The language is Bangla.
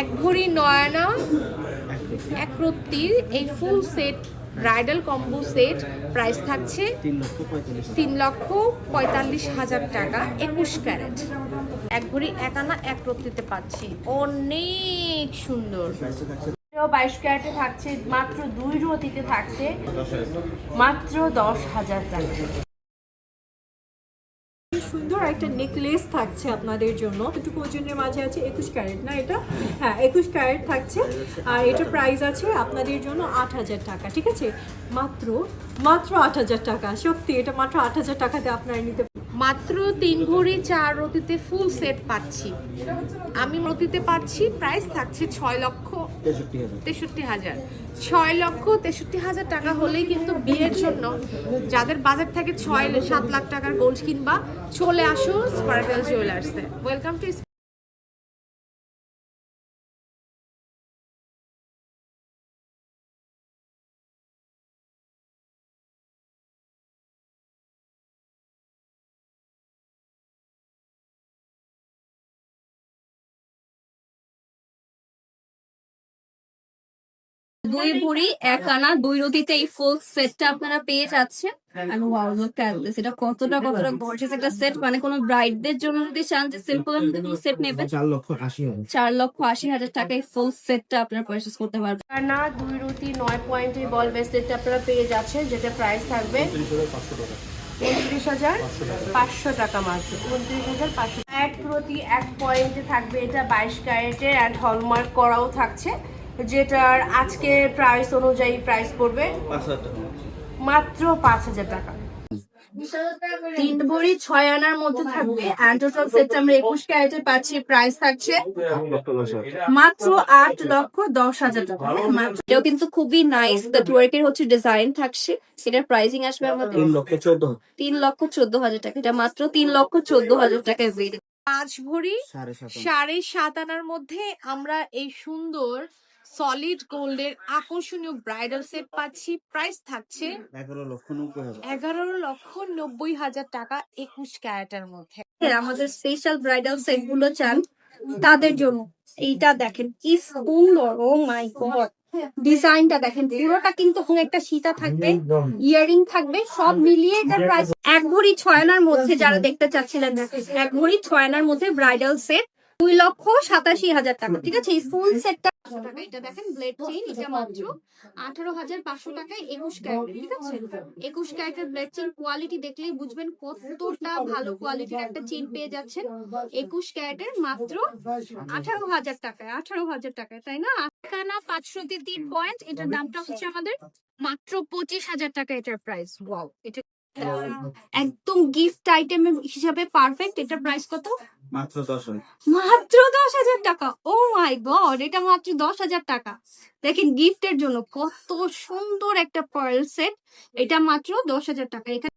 এক ভরি নয়না, এক রত্তির এই full set bridal combo set price থাকছে তিন লক্ষ পঁয়তাল্লিশ হাজার টাকা, একুশ ক্যারেট। এক ভরি এক আনা এক রত্তিতে পাচ্ছি। অনেক সুন্দর। বাইশ ক্যারেটে থাকছে, মাত্র দুই রতিতে থাকছে, মাত্র দশ হাজার টাকা। সুন্দর একটা নেকলেস থাকছে আপনাদের জন্য। এটুকু ওজনের মাঝে আছে একুশ ক্যারেট না এটা? হ্যাঁ একুশ ক্যারেট থাকছে। আর এটা প্রাইস আছে আপনাদের জন্য আট হাজার টাকা, ঠিক আছে? মাত্র মাত্র আট হাজার টাকা, সত্যি, এটা মাত্র আট হাজার টাকাতে আপনারা নিতে মাত্র তিন ভরি চার রতিতে ফুল সেট পাচ্ছি। আমি রতিতে পাচ্ছি প্রাইস থাকছে ছয় লক্ষ তেষট্টি হাজার। ছয় লক্ষ তেষট্টি হাজার টাকা হলেই কিন্তু বিয়ের জন্য যাদের বাজার থাকে ছয় সাত লাখ টাকার গোল্ড কিনবা চলে আসো স্পার্কেল জুয়েলার্সে ওয়েলকাম টু দুই ভরি এক আনা দুই রতিতে এই ফুল সেটটা আপনারা পেয়ে যাচ্ছেন। আমি ওয়াও লুক অ্যাট দিস এটা কতটা কতটা গর্জিয়াস একটা সেট মানে কোনো ব্রাইডদের জন্য যদি চান যে সিম্পল কোনো সেট নেবেন চার লক্ষ আশি হাজার। চার লক্ষ আশি হাজার টাকায় ফুল সেটটা আপনারা পারচেস করতে পারবেন। না দুই রুটি নয় পয়েন্টে বল ব্রেসলেটটা আপনারা পেয়ে যাচ্ছেন যেটা প্রাইস থাকবে উনত্রিশ হাজার পাঁচশো টাকা মাত্র। উনত্রিশ হাজার পাঁচশো এক প্রতি এক পয়েন্টে থাকবে এটা বাইশ ক্যারেটের অ্যান্ড হলমার্ক করাও থাকছে। যেটার আজকে প্রাইস অনুযায়ী প্রাইস পড়বে টাকা। মাত্র পাঁচ হাজার টাকা। তিন ভরি ছয় আনার মধ্যে থাকবে। অ্যান্ড টোটাল সেট আমরা একুশ ক্যারেটে পাচ্ছি প্রাইস থাকছে লক্ষ মাত্র আট লক্ষ দশ হাজার টাকা। এটাও কিন্তু খুবই নাইস ওয়ার্কের হচ্ছে ডিজাইন থাকছে। সেটার প্রাইসিং আসবে আমাদের। তিন লক্ষ চোদ্দ হাজার। তিন লক্ষ চোদ্দ হাজার টাকা। এটা মাত্র তিন লক্ষ চোদ্দ হাজার টাকায় পেয়ে পাঁচ ভরি। সাড়ে সাত আনার মধ্যে আমরা এই সুন্দর সলিড গোল্ডের আকর্ষণীয় ব্রাইডাল সেট পাচ্ছি। প্রাইস থাকছে এগারো লক্ষ নব্বই হাজার। টাকা একুশ ক্যারেটের মধ্যে। হ্যাঁ, আমাদের স্পেশাল ব্রাইডাল সেটগুলো চান তাদের জন্য। এইটা দেখেন কি সুন্দর ও মাই গড ডিজাইনটা দেখেন পুরোটা কিন্তু একটা সীতা থাকবে ইয়ারিং থাকবে সব মিলিয়ে এটার প্রাইস এক ভরি ছয় আনার মধ্যে যারা দেখতে চাচ্ছিলেন এক ভরি ছয় আনার মধ্যে ব্রাইডাল সেট দুই লক্ষ সাতাশি হাজার টাকা ঠিক আছে? এই ফুল সেটটা এটা দেখেন ব্লেড চেইন এটা মাত্র আঠারো হাজার পাঁচশো টাকায় একুশ ক্যারেট ঠিক আছে? একুশ ক্যারেটের ব্লেড চেইন কোয়ালিটি দেখলেই বুঝবেন কতটা ভালো কোয়ালিটির একটা চেইন পেয়ে যাচ্ছেন। একুশ ক্যারেটের মাত্র আঠারো হাজার টাকায় আঠারো হাজার টাকায় তাই না? পাঁচশো তিন পয়েন্ট এটার দামটা হচ্ছে আমাদের মাত্র পঁচিশ হাজার টাকা এটার প্রাইস ওয়াও এটা একদম গিফট আইটেম হিসাবে পারফেক্ট এটা প্রাইস কত? মাত্র দশ হাজার। মাত্র দশ হাজার টাকা? ও মাই গড এটা মাত্র দশ হাজার টাকা। দেখেন গিফটের জন্য কত সুন্দর একটা পার্ল সেট এটা মাত্র দশ হাজার টাকা। এখানে